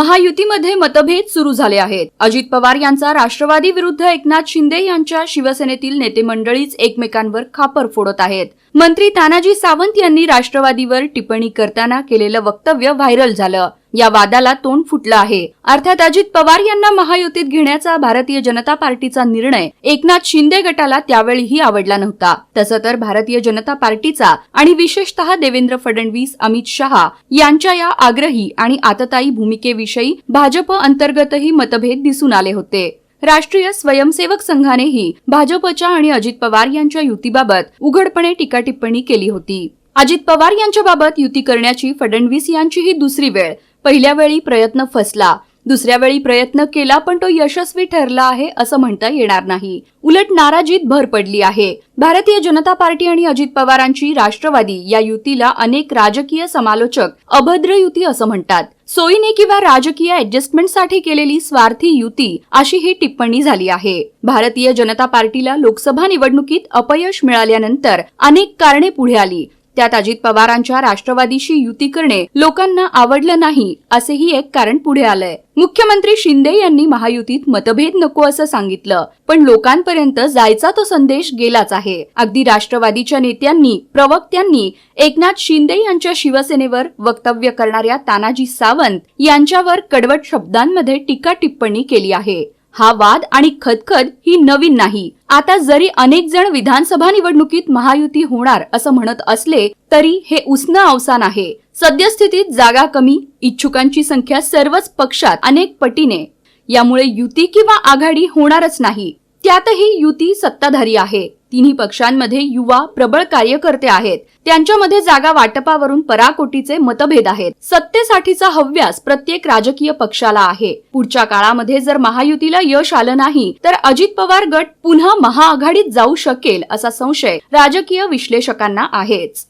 महायुतीमध्ये मतभेद सुरू झाले आहेत. अजित पवार यांचा राष्ट्रवादी विरुद्ध एकनाथ शिंदे यांच्या शिवसेनेतील नेते मंडळीच एकमेकांवर खापर फोडत आहेत. मंत्री तानाजी सावंत यांनी राष्ट्रवादीवर टिप्पणी करताना केलेलं वक्तव्य व्हायरल झालं. या वादाला तोंड फुटलं आहे. अर्थात अजित पवार यांना महायुतीत घेण्याचा भारतीय जनता पार्टीचा निर्णय एकनाथ शिंदे गटाला त्यावेळीही आवडला नव्हता. तसं तर भारतीय जनता पार्टीचा आणि विशेषतः देवेंद्र फडणवीस अमित शहा यांच्या या आग्रही आणि आततायी भूमिकेविषयी भाजप अंतर्गतही मतभेद दिसून आले होते. राष्ट्रीय स्वयंसेवक संघानेही भाजपच्या आणि अजित पवार यांच्या युतीबाबत उघडपणे टीका टिप्पणी केली होती. अजित पवार यांच्याबाबत युती करण्याची फडणवीस यांची ही दुसरी वेळ पहिल्या वेळी प्रयत्न फसला. दुसऱ्या वेळी प्रयत्न केला पण तो यशस्वी ठरला आहे असं म्हणता येणार नाही. उलट नाराजीत भर पडली आहे. भारतीय जनता पार्टी आणि अजित पवारांची राष्ट्रवादी या युतीला अनेक राजकीय समालोचक अभद्र युती असं म्हणतात. सोयीने किंवा राजकीय ऍडजस्टमेंटसाठी केलेली स्वार्थी युती अशी ही टिप्पणी झाली आहे. भारतीय जनता पार्टीला लोकसभा निवडणुकीत अपयश मिळाल्यानंतर अनेक कारणे पुढे आली. त्यात अजित पवारांच्या राष्ट्रवादीशी युती करणे लोकांना आवडलं नाही असेही एक कारण पुढे आलंय. मुख्यमंत्री शिंदे यांनी महायुतीत मतभेद नको असं सांगितलं पण लोकांपर्यंत जायचा तो संदेश गेलाच आहे. अगदी राष्ट्रवादीच्या नेत्यांनी प्रवक्त्यांनी एकनाथ शिंदे यांच्या शिवसेनेवर वक्तव्य करणाऱ्या तानाजी सावंत यांच्यावर कडवट शब्दांमध्ये टीका टिप्पणी केली आहे. हा वाद आणि खदखद ही नवीन नाही. आता जरी अनेक जण विधानसभा निवडणुकीत महायुती होणार असं म्हणत असले तरी हे उष्ण अवसान आहे. सद्यस्थितीत जागा कमी इच्छुकांची संख्या सर्वच पक्षात अनेक पटीने. यामुळे युती किंवा आघाडी होणारच नाही. त्यातही युती सत्ताधारी आहे. तिन्ही पक्षांमध्ये युवा प्रबळ कार्यकर्ते आहेत. त्यांच्यामध्ये जागा वाटपावरून पराकोटीचे मतभेद आहेत. सत्तेसाठीचा हव्यास प्रत्येक राजकीय पक्षाला आहे. पुढच्या काळामध्ये जर महायुतीला यश आलं नाही तर अजित पवार गट पुन्हा महाआघाडीत जाऊ शकेल असा संशय राजकीय विश्लेषकांना आहेच.